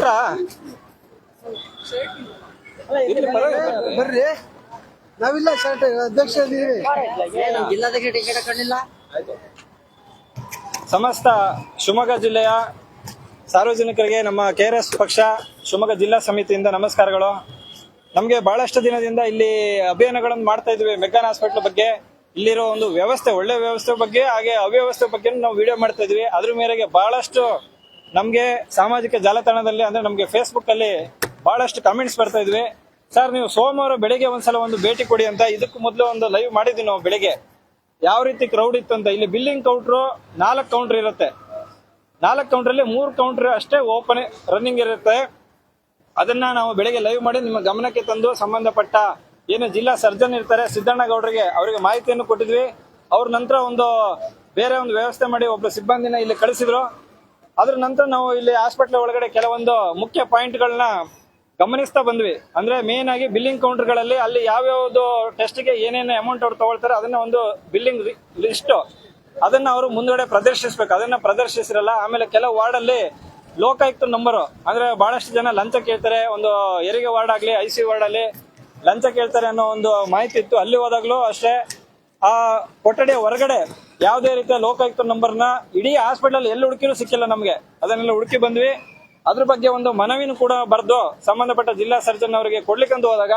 ಕೊಟ್ರಾ ಬರ್ರಿ. ನಾವಿಲ್ಲ ಶರ್ಟ್ ಅಧ್ಯಕ್ಷ ಇದೀವಿ. ಜಿಲ್ಲಾಧ್ಯಕ್ಷ ಟಿಕೆಟ್ ಕಂಡಿಲ್ಲ ಸಮಸ್ತ ಶಿವಮೊಗ್ಗ ಜಿಲ್ಲೆಯ ಸಾರ್ವಜನಿಕರಿಗೆ ನಮ್ಮ ಕೆ ಆರ್ ಎಸ್ ಪಕ್ಷ ಶಿವಮೊಗ್ಗ ಜಿಲ್ಲಾ ಸಮಿತಿಯಿಂದ ನಮಸ್ಕಾರಗಳು. ನಮಗೆ ಬಹಳಷ್ಟು ದಿನದಿಂದ ಇಲ್ಲಿ ಅಭಿಯಾನಗಳನ್ನು ಮಾಡ್ತಾ ಇದ್ವಿ ಮೆಗ್ಗಾನ್ ಹಾಸ್ಪಿಟ್ಲ್ ಬಗ್ಗೆ ಇಲ್ಲಿರೋ ಒಂದು ವ್ಯವಸ್ಥೆ ಒಳ್ಳೆ ವ್ಯವಸ್ಥೆ ಬಗ್ಗೆ ಹಾಗೆ ಅವ್ಯವಸ್ಥೆ ಬಗ್ಗೆ ನಾವು ವಿಡಿಯೋ ಮಾಡ್ತಾ ಇದ್ವಿ ಅದ್ರ ಮೇರೆಗೆ ಬಹಳಷ್ಟು ನಮಗೆ ಸಾಮಾಜಿಕ ಜಾಲತಾಣದಲ್ಲಿ ಅಂದ್ರೆ ನಮಗೆ ಫೇಸ್ಬುಕ್ ಅಲ್ಲಿ ಬಹಳಷ್ಟು ಕಮೆಂಟ್ಸ್ ಬರ್ತಾ ಇದ್ವಿ. ಸರ್ ನೀವು ಸೋಮವಾರ ಬೆಳಿಗ್ಗೆ ಒಂದ್ಸಲ ಒಂದು ಭೇಟಿ ಕೊಡಿ ಅಂತ ಇದಕ್ಕೂ ಮೊದಲು ಒಂದು ಲೈವ್ ಮಾಡಿದ್ವಿ ನಾವು ಬೆಳಿಗ್ಗೆ. ಯಾವ ರೀತಿ ಕ್ರೌಡ್ ಇತ್ತು ಅಂತ? ಇಲ್ಲಿ ಬಿಲ್ಲಿಂಗ್ ಕೌಂಟ್ರು ನಾಲ್ಕು ಕೌಂಟರ್ ಇರುತ್ತೆ. ನಾಲ್ಕು ಕೌಂಟ್ರಲ್ಲಿ ಮೂರು ಕೌಂಟರ್ ಅಷ್ಟೇ ಓಪನ್ ರನ್ನಿಂಗ್ ಇರುತ್ತೆ. ಅದನ್ನ ನಾವು ಬೆಳಿಗ್ಗೆ ಲೈವ್ ಮಾಡಿ ನಿಮ್ಮ ಗಮನಕ್ಕೆ ತಂದು ಸಂಬಂಧಪಟ್ಟ ಏನು ಜಿಲ್ಲಾ ಸರ್ಜನ್ ಇರ್ತಾರೆ, ಸಿದ್ದಣ್ಣ ಗೌಡರಿಗೆ ಅವರಿಗೆ ಮಾಹಿತಿಯನ್ನು ಕೊಟ್ಟಿದ್ವಿ. ಅವ್ರ ನಂತರ ಒಂದು ಬೇರೆ ಒಂದು ವ್ಯವಸ್ಥೆ ಮಾಡಿ ಒಬ್ಬ ಸಿಬ್ಬಂದಿನ ಇಲ್ಲಿ ಕಳಿಸಿದ್ರು. ಅದ್ರ ನಂತರ ನಾವು ಇಲ್ಲಿ ಹಾಸ್ಪಿಟಲ್ ಒಳಗಡೆ ಕೆಲವೊಂದು ಮುಖ್ಯ ಪಾಯಿಂಟ್ಗಳನ್ನ ಗಮನಿಸ್ತಾ ಬಂದ್ವಿ. ಅಂದ್ರೆ ಮೇನ್ ಆಗಿ ಬಿಲ್ಲಿಂಗ್ ಕೌಂಟರ್ಗಳಲ್ಲಿ ಅಲ್ಲಿ ಯಾವ್ಯಾವ್ದು ಟೆಸ್ಟ್ಗೆ ಏನೇನು ಅಮೌಂಟ್ ಅವ್ರು ತಗೊಳ್ತಾರೆ ಅದನ್ನ ಒಂದು ಬಿಲ್ಲಿಂಗ್ ಲಿಸ್ಟ್ ಅದನ್ನ ಅವರು ಮುಂದಡೆ ಪ್ರದರ್ಶಿಸ್ಬೇಕು. ಅದನ್ನ ಪ್ರದರ್ಶಿಸಿರಲ್ಲ, ಆಮೇಲೆ ಕೆಲವು ವಾರ್ಡ್ ಅಲ್ಲಿ ಲೋಕಾಯುಕ್ತ ನಂಬರ್ ಅಂದ್ರೆ ಬಹಳಷ್ಟು ಜನ ಲಂಚ ಕೇಳ್ತಾರೆ. ಒಂದು ಹೆರಿಗೆ ವಾರ್ಡ್ ಆಗ್ಲಿ, ಐ ಸಿ ವಾರ್ಡ್ ಅಲ್ಲಿ ಲಂಚ ಕೇಳ್ತಾರೆ ಅನ್ನೋ ಒಂದು ಮಾಹಿತಿ ಇತ್ತು. ಅಲ್ಲಿ ಹೋದಾಗ್ಲೂ ಅಷ್ಟೇ. ಆ ಕೊಠಡಿಯ ಹೊರಗಡೆ ಯಾವುದೇ ರೀತಿಯ ಲೋಕಾಯುಕ್ತ ನಂಬರ್ನ ಇಡೀ ಹಾಸ್ಪಿಟಲ್ ಎಲ್ಲಿ ಹುಡುಕಿರೂ ಸಿಕ್ಕಿಲ್ಲ ನಮಗೆ. ಅದನ್ನೆಲ್ಲ ಹುಡುಕಿ ಬಂದ್ವಿ. ಅದ್ರ ಬಗ್ಗೆ ಒಂದು ಮನವಿನೂ ಕೂಡ ಬರೆದು ಸಂಬಂಧಪಟ್ಟ ಜಿಲ್ಲಾ ಸರ್ಜನ್ ಅವರಿಗೆ ಕೊಡ್ಲಿಕ್ಕಂತ ಹೋದಾಗ,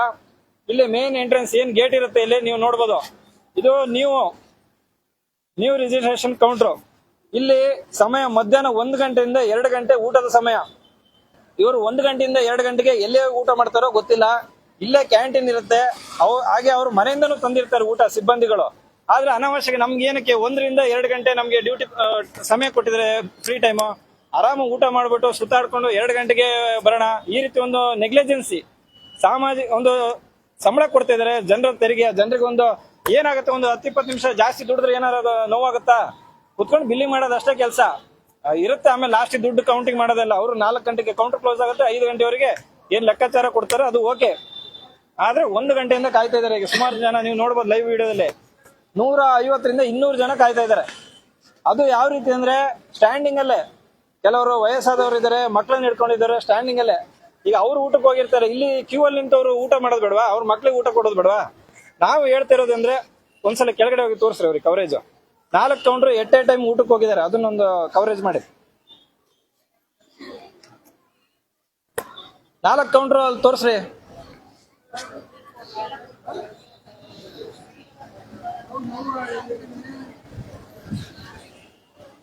ಇಲ್ಲಿ ಮೇನ್ ಎಂಟ್ರೆನ್ಸ್ ಏನ್ ಗೇಟ್ ಇರುತ್ತೆ ಇಲ್ಲಿ ನೀವು ನೋಡ್ಬೋದು. ಇದು ನೀವು ನ್ಯೂ ರಿಜಿಸ್ಟ್ರೇಷನ್ ಕೌಂಟರ್ ಇಲ್ಲಿ ಸಮಯ ಮಧ್ಯಾಹ್ನ ಒಂದು ಗಂಟೆಯಿಂದ ಎರಡು ಗಂಟೆ ಊಟದ ಸಮಯ. ಇವರು ಒಂದು ಗಂಟೆಯಿಂದ ಎರಡು ಗಂಟೆಗೆ ಎಲ್ಲಿ ಊಟ ಮಾಡ್ತಾರೋ ಗೊತ್ತಿಲ್ಲ. ಇಲ್ಲೇ ಕ್ಯಾಂಟೀನ್ ಇರುತ್ತೆ. ಅವು ಹಾಗೆ ಅವ್ರ ಮನೆಯಿಂದನೂ ತಂದಿರ್ತಾರೆ ಊಟ ಸಿಬ್ಬಂದಿಗಳು. ಆದ್ರೆ ಅನಾವಶ್ಯಕ ನಮ್ಗೆ ಏನಕ್ಕೆ ಒಂದರಿಂದ ಎರಡು ಗಂಟೆ ನಮ್ಗೆ ಡ್ಯೂಟಿ ಸಮಯ ಕೊಟ್ಟಿದ್ರೆ ಫ್ರೀ ಟೈಮು ಆರಾಮ ಊಟ ಮಾಡ್ಬಿಟ್ಟು ಸುತ್ತಾಡ್ಕೊಂಡು ಎರಡು ಗಂಟೆಗೆ ಬರೋಣ. ಈ ರೀತಿ ಒಂದು ನೆಗ್ಲಿಜೆನ್ಸಿ ಸಾಮಾಜಿಕ ಒಂದು ಸಂಬಳ ಕೊಡ್ತಾ ಇದಾರೆ. ಜನರ ತೆರಿಗೆ, ಜನರಿಗೆ ಒಂದು ಏನಾಗುತ್ತೆ? ಒಂದು ಹತ್ತು, ಇಪ್ಪತ್ತು ನಿಮಿಷ ಜಾಸ್ತಿ ದುಡಿದ್ರೆ ಏನಾರ ನೋವಾಗುತ್ತಾ? ಕುತ್ಕೊಂಡು ಬಿಲ್ಲಿಂಗ್ ಮಾಡೋದು ಅಷ್ಟೇ ಕೆಲಸ. ಇರುತ್ತೆ. ಆಮೇಲೆ ಲಾಸ್ಟ್ ದುಡ್ಡು ಕೌಂಟಿಂಗ್ ಮಾಡೋದಲ್ಲ. ಅವರು ನಾಲ್ಕು ಗಂಟೆಗೆ ಕೌಂಟರ್ ಕ್ಲೋಸ್ ಆಗುತ್ತೆ. ಐದು ಗಂಟೆವರೆಗೆ ಏನ್ ಲೆಕ್ಕಾಚಾರ ಕೊಡ್ತಾರೆ ಅದು ಓಕೆ ಆದ್ರೆ ಒಂದು ಗಂಟೆಯಿಂದ ಕಾಯ್ತಾ ಇದಾರೆ ಈಗ ಸುಮಾರು ಜನ ನೀವು ನೋಡ್ಬೋದು ಲೈವ್ ವಿಡಿಯೋದಲ್ಲಿ. ನೂರ ಐವತ್ತರಿಂದ ಇನ್ನೂರು ಜನ ಕಾಯ್ತಾ ಇದಾರೆ ಅದು ಯಾವ ರೀತಿ ಅಂದ್ರೆ ಸ್ಟ್ಯಾಂಡಿಂಗ್ ಅಲ್ಲೇ. ಕೆಲವರು ವಯಸ್ಸಾದವರು ಇದಾರೆ ಮಕ್ಕಳನ್ನ ಹಿಡ್ಕೊಂಡಿದ್ದಾರೆ ಸ್ಟ್ಯಾಂಡಿಂಗ್ ಅಲ್ಲೇ. ಈಗ ಅವ್ರು ಊಟಕ್ಕೆ ಹೋಗಿರ್ತಾರೆ. ಇಲ್ಲಿ ಕ್ಯೂ ಅಲ್ಲಿ ನಿಂತವ್ರು ಊಟ ಮಾಡೋದು ಬೇಡವಾ? ಅವ್ರ ಮಕ್ಳಿಗೆ ಊಟ ಕೊಡೋದು ಬೇಡವಾ? ನಾವು ಹೇಳ್ತಿರೋದು ಅಂದ್ರೆ ಒಂದ್ಸಲ ಕೆಳಗಡೆ ಹೋಗಿ ತೋರಿಸ್ರಿ ಅವ್ರಿಗೆ ಕವರೇಜ್ ನಾಲ್ಕು ತೊಗೊಂಡ್ರು ಎಟ್ ಎ ಟೈಮ್ ಊಟಕ್ಕೆ ಹೋಗಿದ್ದಾರೆ. ಅದನ್ನೊಂದು ಕವರೇಜ್ ಮಾಡಿ. ನಾಲ್ಕು ತೊಗೊಂಡ್ರು ಅಲ್ಲಿ ತೋರಿಸ್ರಿ.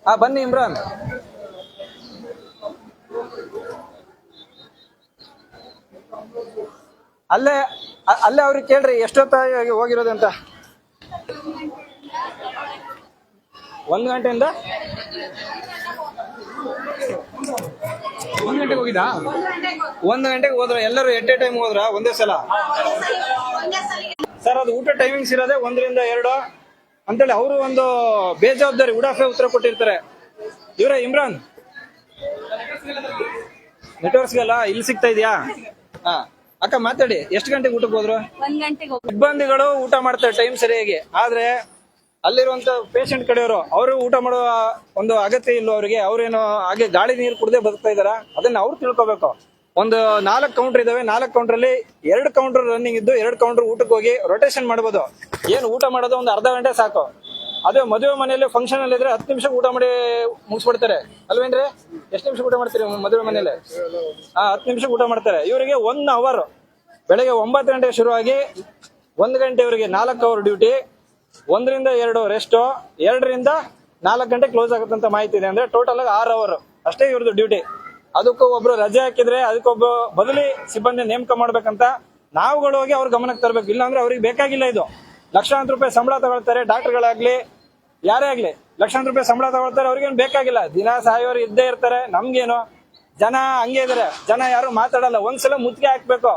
ಹಾ ಬನ್ನಿ ಇಮ್ರಾನ್. ಅಲ್ಲೇ ಅಲ್ಲೇ ಅವ್ರಿಗೆ ಕೇಳ್ರಿ ಎಷ್ಟೊತ್ತಾಗಿ ಹೋಗಿರೋದಂತ ಒಂದ್ ಗಂಟೆಯಿಂದ? ಒಂದ್ ಗಂಟೆಗೆ ಹೋಗಿದಾ ಒಂದು ಗಂಟೆಗೆ ಹೋದ್ರ ಎಲ್ಲರೂ ಎಟ್ ಎ ಟೈಮ್ ಹೋದ್ರ? ಒಂದೇ ಸಲ? ಸರ್ ಅದು ಊಟ ಟೈಮಿಂಗ್ಸ್ ಇರೋದೇ ಒಂದರಿಂದ ಎರಡು. ಅಂತೇಳಿ ಅವರು ಒಂದು ಬೇಜವಾಬ್ದಾರಿ ಉಡಾಫೆ ಉತ್ತರ ಕೊಟ್ಟಿರ್ತಾರೆ. ಇವರೇ ಇಮ್ರಾನ್. ನೆಟ್ವರ್ಕ್ಸ್ಗೆಲ್ಲ ಇಲ್ಲಿ ಸಿಗ್ತಾ ಇದೆಯಾ? ಹಾ. ಅಕ್ಕ ಮಾತಾಡಿ. ಎಷ್ಟು ಗಂಟೆಗೆ ಊಟಕ್ಕೆ ಹೋದ್ರು? ಸಿಬ್ಬಂದಿಗಳು ಊಟ ಮಾಡ್ತಾರೆ ಟೈಮ್ ಸರಿಯಾಗಿ. ಆದ್ರೆ ಅಲ್ಲಿರುವಂತ ಪೇಷಂಟ್ ಕಡೆಯವರು, ಅವರು ಊಟ ಮಾಡುವ ಒಂದು ಅಗತ್ಯ ಇಲ್ಲ ಅವರಿಗೆ? ಅವ್ರೇನು ಹಾಗೆ ಗಾಳಿ ನೀರು ಕುಡದೆ ಬದುಕ್ತಾ ಇದಾರ ಅದನ್ನ ಅವ್ರು ತಿಳ್ಕೊಬೇಕು. ಒಂದು ನಾಲ್ಕು ಕೌಂಟರ್ ಇದಾವೆ. ನಾಲ್ಕು ಕೌಂಟರ್ ಅಲ್ಲಿ ಎರಡು ಕೌಂಟರ್ ರನ್ನಿಂಗ್ ಇದ್ದು, ಎರಡು ಕೌಂಟರ್ ಊಟಕ್ಕೆ ಹೋಗಿ ರೊಟೇಷನ್ ಮಾಡಬಹುದು ಏನು ಊಟ ಮಾಡೋದು ಒಂದು ಅರ್ಧ ಗಂಟೆ ಸಾಕು. ಅದೇ ಮದುವೆ ಮನೆಯಲ್ಲಿ ಫಂಕ್ಷನ್ ಅಲ್ಲಿ ಇದ್ರೆ ಹತ್ತು ನಿಮಿಷ ಊಟ ಮಾಡಿ ಮುಗಿಸ್ಬಿಡ್ತಾರೆ. ಅಲ್ವೇನ್ರಿ ಎಷ್ಟು ನಿಮಿಷ ಊಟ ಮಾಡ್ತೀರಿ ಮದುವೆ ಮನೆಯಲ್ಲಿ? ಹಾ, ಹತ್ತು ನಿಮಿಷ ಊಟ ಮಾಡ್ತಾರೆ. ಇವರಿಗೆ ಒನ್ ಅವರ್ ಬೆಳಗ್ಗೆ ಒಂಬತ್ತು ಗಂಟೆಗೆ ಶುರುವಾಗಿ ಒಂದು ಗಂಟೆವರೆಗೆ ನಾಲ್ಕು ಅವರ್ ಡ್ಯೂಟಿ ಒಂದರಿಂದ ಎರಡು ರೆಸ್ಟ್ ಎರಡರಿಂದ ನಾಲ್ಕು ಗಂಟೆ ಕ್ಲೋಸ್ ಆಗುತ್ತಂತ ಮಾಹಿತಿ ಇದೆ. ಅಂದ್ರೆ ಟೋಟಲ್ ಆಗಿ ಆರು ಅವರ್ ಅಷ್ಟೇ ಇವ್ರದ್ದು ಡ್ಯೂಟಿ ಅದಕ್ಕೂ ಒಬ್ರು ರಜೆ ಹಾಕಿದ್ರೆ ಅದಕ್ಕೊಬ್ಬ ಬದಲಿ ಸಿಬ್ಬಂದಿ ನೇಮಕ ಮಾಡ್ಬೇಕಂತ ನಾವುಗಳು ಹೋಗಿ ಅವ್ರ ಗಮನಕ್ಕೆ ತರಬೇಕು. ಇಲ್ಲಾಂದ್ರೆ ಅವ್ರಿಗೆ ಬೇಕಾಗಿಲ್ಲ ಇದು. ಲಕ್ಷಾಂತರ ರೂಪಾಯಿ ಸಂಬಳ ತಗೊಳ್ತಾರೆ ಡಾಕ್ಟರ್ಗಳಾಗ್ಲಿ, ಯಾರೇ ಆಗ್ಲಿ. ಲಕ್ಷಾಂತರ ರೂಪಾಯಿ ಸಂಬಳ ತಗೊಳ್ತಾರೆ, ಅವ್ರಿಗೇನು ಬೇಕಾಗಿಲ್ಲ. ದಿನ ಸಾಯೋರು ಇದ್ದೇ ಇರ್ತಾರೆ, ನಮ್ಗೇನು? ಜನ ಹಂಗೆ ಇದ್ದಾರೆ ಜನ ಯಾರು ಮಾತಾಡಲ್ಲ. ಒಂದ್ಸಲ ಮುತ್ತಿಗೆ ಹಾಕ್ಬೇಕು.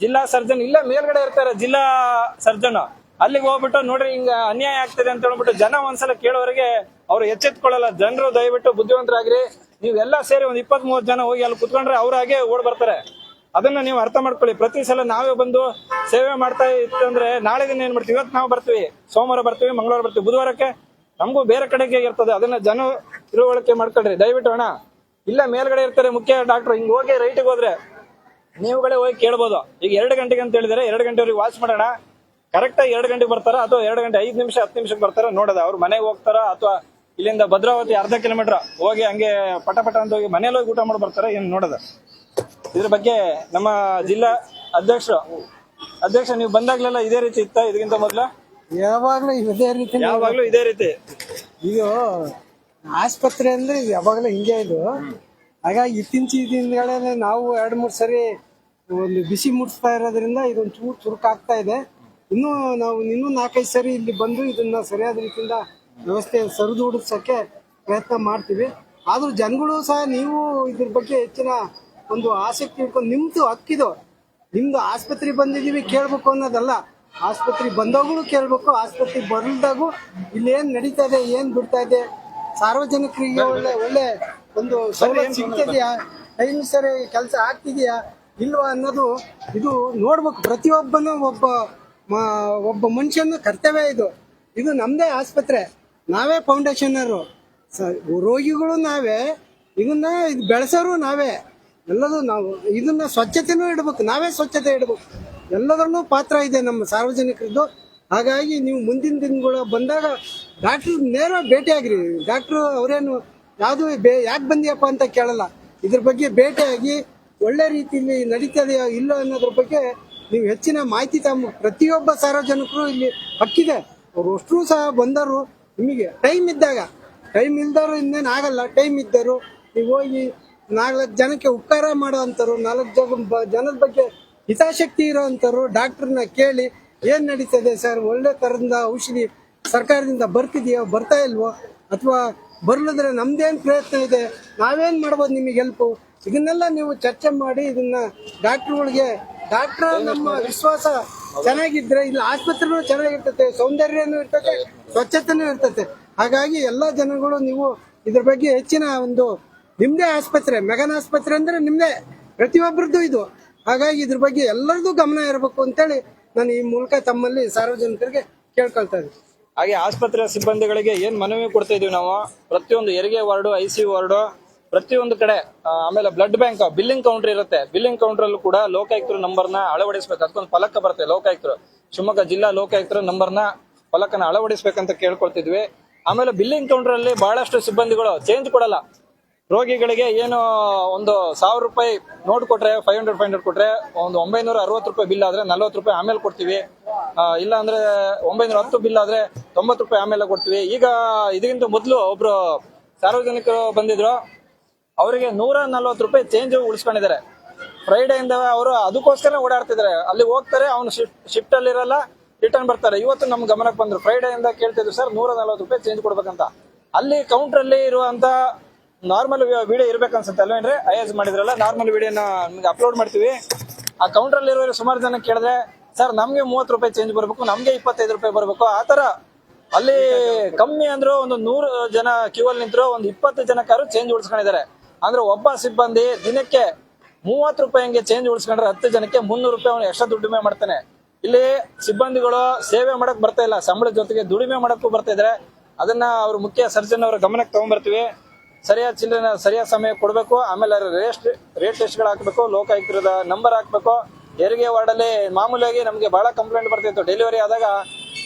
ಜಿಲ್ಲಾ ಸರ್ಜನ್ ಇಲ್ಲ, ಮೇಲ್ಗಡೆ ಇರ್ತಾರೆ ಜಿಲ್ಲಾ ಸರ್ಜನ್ ಅಲ್ಲಿಗೆ ಹೋಗ್ಬಿಟ್ಟು ನೋಡ್ರಿ, ಹಿಂಗ ಅನ್ಯಾಯ ಆಗ್ತದೆ ಅಂತ ಹೇಳ್ಬಿಟ್ಟು ಜನ ಒಂದ್ಸಲ ಕೇಳೋರಿಗೆ ಅವ್ರು ಎಚ್ಚೆತ್ಕೊಳ್ಳಲ್ಲ. ಜನರು ದಯವಿಟ್ಟು ಬುದ್ಧಿವಂತರಾಗ್ರಿ. ನೀವೆಲ್ಲ ಸೇರಿ ಒಂದ್ ಇಪ್ಪತ್ ಮೂವತ್ ಜನ ಹೋಗಿ ಅಲ್ಲಿ ಕುತ್ಕೊಂಡ್ರೆ ಅವ್ರ ಹಾಗೆ ಓಡ್ ಬರ್ತಾರೆ. ಅದನ್ನ ನೀವು ಅರ್ಥ ಮಾಡ್ಕೊಳ್ಳಿ. ಪ್ರತಿ ಸಲ ನಾವೇ ಬಂದು ಸೇವೆ ಮಾಡ್ತಾ ಇತ್ತಂದ್ರೆ ನಾಳೆ ದಿನ ಏನ್ ಮಾಡ್ತೀವಿ? ಇವತ್ತು ನಾವು ಬರ್ತೀವಿ. ಸೋಮವಾರ ಬರ್ತೀವಿ, ಮಂಗಳವಾರ ಬರ್ತೀವಿ. ಬುಧವಾರಕ್ಕೆ ನಮಗೂ ಬೇರೆ ಕಡೆಗೆ ಇರ್ತದೆ. ಅದನ್ನ ಜನ ತಿಳುವಳಿಕೆ ಮಾಡ್ಕೊಳ್ರಿ. ದಯವಿಟ್ಟು ಅಣ್ಣ. ಇಲ್ಲ, ಮೇಲ್ಗಡೆ ಇರ್ತಾರೆ ಮುಖ್ಯ ಡಾಕ್ಟರ್. ಹಿಂಗ್ ಹೋಗಿ ರೈಟಿಗೆ ಹೋದ್ರೆ ನೀವುಗಳೇ ಹೋಗಿ ಕೇಳ್ಬೋದು. ಈಗ ಎರಡು ಗಂಟೆಗೆ ಅಂತ ಹೇಳಿದ್ರೆ ಎರಡು ಗಂಟೆವರೆಗೆ ವಾಚ್ ಮಾಡೋಣ. ಕರೆಕ್ಟ್ ಆಗಿ ಎರಡು ಗಂಟೆಗೆ ಬರ್ತಾರ ಅಥವಾ ಎರಡು ಗಂಟೆ ಐದು ನಿಮಿಷ ಹತ್ತು ನಿಮಿಷಕ್ಕೆ ಬರ್ತಾರ? ನೋಡೋದ. ಅವ್ರು ಮನೆಗೆ ಹೋಗ್ತಾರ ಅಥವಾ ಇಲ್ಲಿಂದ ಭದ್ರಾವತಿ ಅರ್ಧ ಕಿಲೋಮೀಟರ್ ಹೋಗಿ ಹಂಗೆ ಪಟ ಪಟ ಅಂತ ಹೋಗಿ ಮನೇಲಿ ಹೋಗಿ ಊಟ ಮಾಡಿ ಬರ್ತಾರ ಏನ್ ನೋಡೋದ? ಇದ್ರ ಬಗ್ಗೆ ನಮ್ಮ ಜಿಲ್ಲಾ ಅಧ್ಯಕ್ಷರು ಅಧ್ಯಕ್ಷ ನೀವು ಬಂದಾಗ್ಲೆಲ್ಲ ಇದೇ ರೀತಿ ಇತ್ತ ಇದಕ್ಕಿಂತ ಮೊದ್ಲ? ಯಾವಾಗ್ಲೂ ಇದೇ ರೀತಿ ಯಾವಾಗ್ಲೂ ಇದೇ ರೀತಿ. ಇದು ಆಸ್ಪತ್ರೆ ಅಂದ್ರೆ ಇದು ಯಾವಾಗಲೂ ಹಿಂಗೆ ಇದು. ಹಾಗಾಗಿ ಇತ್ತೀಚಿನ ದಿನಗಳೇ ನಾವು ಎರಡ್ ಮೂರ್ ಸರಿ ಒಂದು ಬಿಸಿ ಮುಟ್ಟಿಸ್ತಾ ಇರೋದ್ರಿಂದ ಇದೊಂದು ಚೂರು ಚುರುಕಾಗ್ತಾ ಇದೆ. ಇನ್ನೂ ನಾವು ಇನ್ನೂ ನಾಲ್ಕೈದು ಸರಿ ಇಲ್ಲಿ ಬಂದು ಇದನ್ನ ಸರಿಯಾದ ರೀತಿಯಿಂದ ವ್ಯವಸ್ಥೆ ಸರಿದೂಡಿಸೋಕೆ ಪ್ರಯತ್ನ ಮಾಡ್ತೀವಿ. ಆದರೂ ಜನಗಳು ಸಹ ನೀವು ಇದ್ರ ಬಗ್ಗೆ ಹೆಚ್ಚಿನ ಒಂದು ಆಸಕ್ತಿ ಇಟ್ಕೊಂಡು ನಿಮ್ದು ಹಕ್ಕಿದು. ನಿಮ್ದು ಆಸ್ಪತ್ರೆ ಬಂದಿದ್ದೀವಿ ಕೇಳಬೇಕು ಅನ್ನೋದಲ್ಲ. ಆಸ್ಪತ್ರೆ ಬಂದವಾಗಲೂ ಕೇಳಬೇಕು ಆಸ್ಪತ್ರೆ ಬರಲ್ದಾಗು ಇಲ್ಲಿ ಏನು ನಡೀತಾ ಇದೆ ಏನು ಬಿಡ್ತಾ ಇದೆ. ಸಾರ್ವಜನಿಕರಿಗೆ ಒಳ್ಳೆ ಒಳ್ಳೆ ಒಂದು ಸೌಲಭ್ಯ ಸಿಗ್ತಿದೆಯಾ? ಟೈಮ್ ಸರಿ ಕೆಲಸ ಆಗ್ತಿದೆಯಾ? ಇಲ್ವಾ ಅನ್ನೋದು ಇದು ನೋಡ್ಬೇಕು. ಪ್ರತಿಯೊಬ್ಬನೂ ಒಬ್ಬ ಒಬ್ಬ ಮನುಷ್ಯನ ಕರ್ತವ್ಯ ಇದು. ಇದು ನಮ್ದೇ ಆಸ್ಪತ್ರೆ. ನಾವೇ ಫೌಂಡೇಶನರು. ರೋಗಿಗಳು ನಾವೇ. ಇದನ್ನ ಇದು ಬೆಳೆಸೋರು ನಾವೇ. ಎಲ್ಲದೂ ನಾವು, ಇದನ್ನ ಸ್ವಚ್ಛತೆನೂ ಇಡಬೇಕು. ನಾವೇ ಸ್ವಚ್ಛತೆ ಇಡಬೇಕು. ಎಲ್ಲದರಲ್ಲೂ ಪಾತ್ರ ಇದೆ ನಮ್ಮ ಸಾರ್ವಜನಿಕರದ್ದು. ಹಾಗಾಗಿ ನೀವು ಮುಂದಿನ ದಿನಗಳು ಬಂದಾಗ ಡಾಕ್ಟ್ರ್ ನೇರ ಭೇಟಿಯಾಗ್ರಿ. ಡಾಕ್ಟ್ರು ಅವರೇನು, ಯಾವುದು ಬೇ, ಯಾಕೆ ಬಂದಿಯಪ್ಪ ಅಂತ ಕೇಳಲ್ಲ. ಇದ್ರ ಬಗ್ಗೆ ಭೇಟಿಯಾಗಿ ಒಳ್ಳೆ ರೀತಿಯಲ್ಲಿ ನಡೀತದೆಯೋ ಇಲ್ಲೋ ಅನ್ನೋದ್ರ ಬಗ್ಗೆ ನೀವು ಹೆಚ್ಚಿನ ಮಾಹಿತಿ ತಮ್ಮ ಪ್ರತಿಯೊಬ್ಬ ಸಾರ್ವಜನಿಕರು ಇಲ್ಲಿ ಹಕ್ಕಿದೆ ಅವರು ಅಷ್ಟರೂ ಸಹ ಬಂದರು. ನಿಮಗೆ ಟೈಮ್ ಇದ್ದಾಗ ಟೈಮ್ ಇಲ್ದವರು ಇನ್ನೇನು ಆಗಲ್ಲ. ಟೈಮ್ ಇದ್ದರು. ನೀವು ಹೋಗಿ ನಾಲ್ಕು ಜನಕ್ಕೆ ಉಪಕಾರ ಮಾಡೋ ನಾಲ್ಕು ಜನ ಜನದ ಬಗ್ಗೆ ಹಿತಾಸಕ್ತಿ ಇರೋ ಅಂತಾರು ಡಾಕ್ಟರ್ನ ಕೇಳಿ ಏನು ನಡೀತದೆ ಸರ್ ಒಳ್ಳೆ ಥರದಿಂದ ಔಷಧಿ ಸರ್ಕಾರದಿಂದ ಬರ್ತಿದೆಯೋ, ಬರ್ತಾ ಇಲ್ವೋ? ಅಥವಾ ಬರ್ಲಿದ್ರೆ ನಮ್ದೇನ್ ಪ್ರಯತ್ನ ಇದೆ? ನಾವೇನ್ ಮಾಡ್ಬೋದು ನಿಮಗೆ ಹೆಲ್ಪು ಇದನ್ನೆಲ್ಲ ನೀವು ಚರ್ಚೆ ಮಾಡಿ ಇದನ್ನ ಡಾಕ್ಟರ್ಗಳಿಗೆ ಡಾಕ್ಟರ್, ನಮ್ಮ ವಿಶ್ವಾಸ ಚೆನ್ನಾಗಿದ್ರೆ ಇಲ್ಲಿ, ಆಸ್ಪತ್ರೆನೂ ಚೆನ್ನಾಗಿರ್ತತೆ ಸೌಂದರ್ಯನೂ ಇರ್ತತೆ ಸ್ವಚ್ಛತೆನೂ ಇರ್ತತೆ ಹಾಗಾಗಿ ಎಲ್ಲಾ ಜನಗಳು ನೀವು ಇದ್ರ ಬಗ್ಗೆ ಹೆಚ್ಚಿನ ಒಂದು ನಿಮ್ದೇ ಆಸ್ಪತ್ರೆ, ಮೆಗನ್ ಆಸ್ಪತ್ರೆ ಅಂದ್ರೆ ನಿಮ್ದೇ ಪ್ರತಿಯೊಬ್ಬರದ್ದು ಇದು. ಹಾಗಾಗಿ ಇದ್ರ ಬಗ್ಗೆ ಎಲ್ಲರದ್ದು ಗಮನ ಇರಬೇಕು ಅಂತೇಳಿ ನಾನು ಈ ಮೂಲಕ ತಮ್ಮಲ್ಲಿ ಸಾರ್ವಜನಿಕರಿಗೆ ಕೇಳ್ಕೊಳ್ತಾ ಇದ್ದೀನಿ. ಹಾಗೆ ಆಸ್ಪತ್ರೆ ಸಿಬ್ಬಂದಿಗಳಿಗೆ ಏನ್ ಮನವಿ ಕೊಡ್ತಾ ಇದೀವಿ ನಾವು? ಪ್ರತಿಯೊಂದು ಹೆರಿಗೆ ವಾರ್ಡು, ಐ ಸಿ ವಾರ್ಡು ಪ್ರತಿಯೊಂದು ಕಡೆ ಆಮೇಲೆ ಬ್ಲಡ್ ಬ್ಯಾಂಕ್ ಬಿಲ್ಲಿಂಗ್ ಕೌಂಟರ್ ಇರುತ್ತೆ. ಬಿಲ್ಲಿಂಗ್ ಕೌಂಟರ್ ಅಲ್ಲೂ ಕೂಡ ಲೋಕಾಯುಕ್ತರ ನಂಬರ್ನ ಅಳವಡಿಸಬೇಕು. ಅದಕ್ಕೊಂದು ಫಲಕ ಬರುತ್ತೆ ಲೋಕಾಯುಕ್ತರು. ಶಿವಮೊಗ್ಗ ಜಿಲ್ಲಾ ಲೋಕಾಯುಕ್ತರ ನಂಬರ್ನ ಫಲಕನ ಅಳವಡಿಸಬೇಕಂತ ಕೇಳ್ಕೊಳ್ತಿದ್ವಿ. ಆಮೇಲೆ ಬಿಲ್ಲಿಂಗ್ ಕೌಂಟರ್ ಅಲ್ಲಿ ಬಹಳಷ್ಟು ಸಿಬ್ಬಂದಿಗಳು ಚೇಂಜ್ ಕೊಡಲ್ಲ. ರೋಗಿಗಳಿಗೆ ಏನು ಒಂದು ಸಾವಿರ ರೂಪಾಯಿ ನೋಟ್ ಕೊಟ್ರೆ ಫೈವ್ ಹಂಡ್ರೆಡ್ ಫೈವ್ ಹಂಡ್ರೆಡ್ ಕೊಟ್ರೆ ಒಂದು ಒಂಬೈನೂರ ಅರವತ್ತು ರೂಪಾಯಿ ಬಿಲ್ ಆದ್ರೆ ನಲ್ವತ್ತು ರೂಪಾಯಿ ಆಮೇಲೆ ಕೊಡ್ತೀವಿ. ಇಲ್ಲ ಅಂದ್ರೆ ಒಂಬೈನೂರ ಹತ್ತು ಬಿಲ್ ಆದ್ರೆ ತೊಂಬತ್ತು ರೂಪಾಯಿ ಆಮೇಲೆ ಕೊಡ್ತೀವಿ. ಈಗ ಇದಕ್ಕಿಂತ ಮೊದಲು ಒಬ್ರು ಸಾರ್ವಜನಿಕರು ಬಂದಿದ್ರು. ಅವರಿಗೆ ನೂರ ನಲ್ವತ್ತು ರೂಪಾಯಿ ಚೇಂಜ್ ಉಳಿಸ್ಕೊಂಡಿದ್ದಾರೆ. ಫ್ರೈಡೆ ಇಂದ ಅವರು ಅದಕ್ಕೋಸ್ಕರ ಓಡಾಡ್ತಿದ್ದಾರೆ. ಅಲ್ಲಿ ಹೋಗ್ತಾರೆ, ಅವ್ನು ಶಿಫ್ಟ್ ಅಲ್ಲಿ ಇರಲ್ಲ ರಿಟರ್ನ್ ಬರ್ತಾರೆ. ಇವತ್ತು ನಮ್ ಗಮನಕ್ಕೆ ಬಂದ್ರು. ಫ್ರೈಡೆ ಇಂದ ಕೇಳ್ತಿದ್ರು ಸರ್, ನೂರ ನಲ್ವತ್ತು ರೂಪಾಯಿ ಚೇಂಜ್ ಕೊಡ್ಬೇಕಂತ. ಅಲ್ಲಿ ಕೌಂಟರ್ ಅಲ್ಲಿ ಇರುವಂತ ನಾರ್ಮಲ್ ವಿಡಿಯೋ ಇರ್ಬೇಕನ್ಸುತ್ತೆ ಅಲ್ವೇನ್ರಿ? ಎಸ್ ಮಾಡಿದ್ರಲ್ಲ ನಾರ್ಮಲ್ ವಿಡಿಯೋನ ನಿಮ್ಗೆ ಅಪ್ಲೋಡ್ ಮಾಡ್ತೀವಿ. ಆ ಕೌಂಟರ್ ಅಲ್ಲಿ ಇರೋರು ಸುಮಾರು ಜನ ಕೇಳಿದ್ರೆ, ಸರ್, ನಮ್ಗೆ ಮೂವತ್ತು ರೂಪಾಯಿ ಚೇಂಜ್ ಬರ್ಬೇಕು, ನಮ್ಗೆ ಇಪ್ಪತ್ತೈದು ರೂಪಾಯಿ ಬರ್ಬೇಕು. ಆ ತರ ಅಲ್ಲಿ ಕಮ್ಮಿ ಅಂದ್ರು ಒಂದು ನೂರು ಜನ ಕ್ಯೂ ಅಲ್ಲಿ ನಿಂತರು, ಒಂದು ಇಪ್ಪತ್ತು ಜನಕ್ಕಾರು ಚೇಂಜ್ ಉಳಿಸ್ಕೊಂಡಿದ್ದಾರೆ. ಅಂದ್ರೆ ಒಬ್ಬ ಸಿಬ್ಬಂದಿ ದಿನಕ್ಕೆ ಮೂವತ್ತು ರೂಪಾಯಿ ಹಂಗೆ ಚೇಂಜ್ ಉಳಿಸ್ಕೊಂಡ್ರೆ ಹತ್ತು ಜನಕ್ಕೆ ಮುನ್ನೂರು ರೂಪಾಯಿ ಅವನು ಎಕ್ಸ್ಟ್ರಾ ದುಡಿಮೆ ಮಾಡ್ತಾನೆ. ಇಲ್ಲಿ ಸಿಬ್ಬಂದಿಗಳು ಸೇವೆ ಮಾಡಕ್ ಬರ್ತಾ ಇಲ್ಲ, ಸಂಬಳದ ಜೊತೆಗೆ ದುಡಿಮೆ ಮಾಡಕ್ಕೂ ಬರ್ತಾ ಇದ್ರೆ. ಅದನ್ನ ಅವ್ರ ಮುಖ್ಯ ಸರ್ಜನ್ ಅವರ ಗಮನಕ್ಕೆ ತಗೊಂಡ್ಬರ್ತೀವಿ ಸರಿಯಾದ ಚಿಲ್ಲನ ಸರಿಯಾದ ಸಮಯ ಕೊಡಬೇಕು, ಆಮೇಲೆ ರೇಟ್ ರೇಟ್ ಟೆಸ್ಟ್ಗಳು ಹಾಕ್ಬೇಕು, ಲೋಕಾಯುಕ್ತರದ ನಂಬರ್ ಹಾಕಬೇಕು. ಹೆರಿಗೆ ವಾರ್ಡಲ್ಲಿ ಮಾಮೂಲಿಯಾಗಿ ನಮಗೆ ಬಹಳ ಕಂಪ್ಲೇಂಟ್ ಬರ್ತಿತ್ತು ಡೆಲಿವರಿ ಆದಾಗ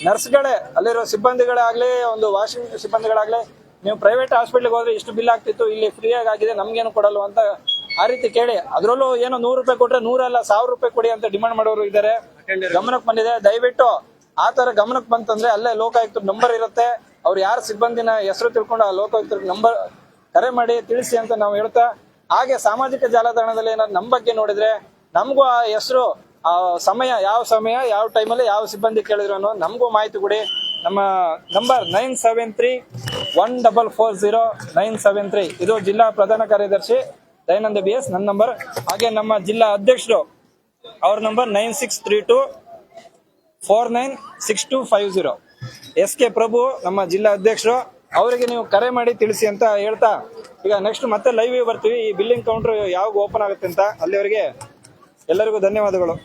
ನರ್ಸ್ಗಳೇ, ಅಲ್ಲಿರೋ ಸಿಬ್ಬಂದಿಗಳೇ ಆಗ್ಲಿ, ಒಂದು ವಾಷಿಂಗ್ ಸಿಬ್ಬಂದಿಗಳಾಗ್ಲಿ ನೀವು ಪ್ರೈವೇಟ್ ಹಾಸ್ಪಿಟ್ಲಿಗೆ ಹೋದ್ರೆ ಇಷ್ಟು ಬಿಲ್ ಆಗ್ತಿತ್ತು, ಇಲ್ಲಿ ಫ್ರೀಯಾಗಿ ಆಗಿ ಆಗಿದೆ, ನಮ್ಗೇನು ಕೊಡಲ್ವ ಅಂತ ಆ ರೀತಿ ಕೇಳಿ. ಅದ್ರಲ್ಲೂ ಏನೋ ನೂರು ರೂಪಾಯಿ ಕೊಟ್ರೆ ನೂರಲ್ಲ, ಸಾವಿರ ರೂಪಾಯಿ ಕೊಡಿ ಅಂತ ಡಿಮಾಂಡ್ ಮಾಡೋರು ಇದ್ದಾರೆ. ಗಮನಕ್ಕೆ ಬಂದಿದೆ. ದಯವಿಟ್ಟು ಆ ತರ ಗಮನಕ್ಕೆ ಬಂತಂದ್ರೆ ಅಲ್ಲೇ ಲೋಕಾಯುಕ್ತ ನಂಬರ್ ಇರುತ್ತೆ. ಅವ್ರು ಯಾರ ಸಿಬ್ಬಂದಿನ ಹೆಸರು ತಿಳ್ಕೊಂಡು ಆ ಲೋಕಾಯುಕ್ತ ನಂಬರ್ ಕರೆ ಮಾಡಿ ತಿಳಿಸಿ ಅಂತ ನಾವು ಹೇಳ್ತಾ, ಹಾಗೆ ಸಾಮಾಜಿಕ ಜಾಲತಾಣದಲ್ಲಿ ಏನಾದ್ರು ನಮ್ಮ ಬಗ್ಗೆ ನೋಡಿದ್ರೆ ನಮಗೂ ಆ ಹೆಸರು, ಆ ಸಮಯ ಯಾವ ಸಮಯ, ಯಾವ ಟೈಮಲ್ಲಿ ಯಾವ ಸಿಬ್ಬಂದಿ ಕೇಳಿದ್ರು ಅನ್ನೋ ನಮಗೂ ಮಾಹಿತಿ ಕೊಡಿ. ನಮ್ಮ number nine seven three one double four zero nine seven three ಇದು ಜಿಲ್ಲಾ ಪ್ರಧಾನ ಕಾರ್ಯದರ್ಶಿ ದಯಾನಂದ ಬಿ ಎಸ್ ನನ್ನ ನಂಬರ್ ಹಾಗೆ ನಮ್ಮ ಜಿಲ್ಲಾ ಅಧ್ಯಕ್ಷರು, ಅವ್ರ number nine six three two four nine six two five zero S K Prabhu ನಮ್ಮ ಜಿಲ್ಲಾ ಅಧ್ಯಕ್ಷರು, ಅವರಿಗೆ ನೀವು ಕರೆ ಮಾಡಿ ತಿಳಿಸಿ ಅಂತ ಹೇಳ್ತಾ, ಈಗ ನೆಕ್ಸ್ಟ್ ಮತ್ತೆ ಲೈವ್ ಬರ್ತೀವಿ. ಈ ಬಿಲ್ಲಿಂಗ್ ಕೌಂಟರ್ ಯಾವಾಗ ಓಪನ್ ಆಗುತ್ತೆ ಅಂತ ಅಲ್ಲಿವರೆಗೆ ಎಲ್ಲರಿಗೂ ಧನ್ಯವಾದಗಳು.